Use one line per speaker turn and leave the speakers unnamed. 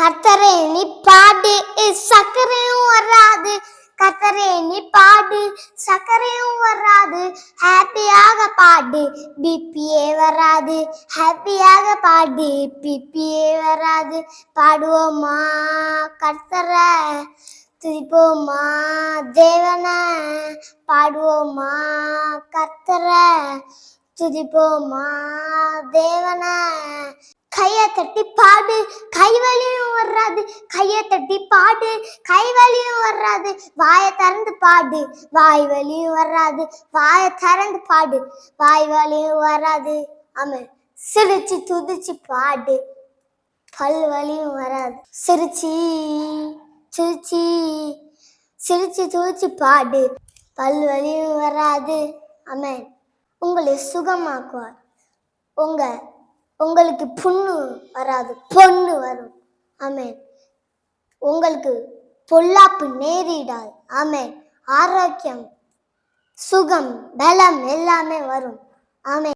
கத்தரே நீ பாடு. சக்கரையும் வராது. கத்தரே நீ பாடு. சக்கரையும் வராது. ஹாப்பியாக பாடு. பிபியே வராது. ஹாப்பியாக பாடு. பிபியே வராது. பாடுவோமா? கத்தர துதிப்போமா? தேவன பாடுவோமா? கத்தர துதிப்போமா? தேவன. கையை தட்டி பாடு. கைவலியும் வராது கையை தட்டி பாடு. கைவலியும் வர்றாது. வாயை திறந்து பாடு. வாய் வலியும் வராது வாயை திறந்து பாடு. வாய் வலியும் வராது. ஆமாம் சிரிச்சு துதிச்சு பாடு. பல் வலியும் வராது. சிரிச்சு சிரிச்சு சிரிச்சு துதிச்சு பாடு. பல் வலியும் வராது. அமேன் உங்களை சுகமாக்குவார். உங்கள் உங்களுக்கு புண்ணு வராது பொண்ணு வரும். ஆமேன். உங்களுக்கு பொல்லாப்பு நேரிடாது. ஆமேன். ஆரோக்கியம் சுகம் பலம் எல்லாமே வரும். ஆமே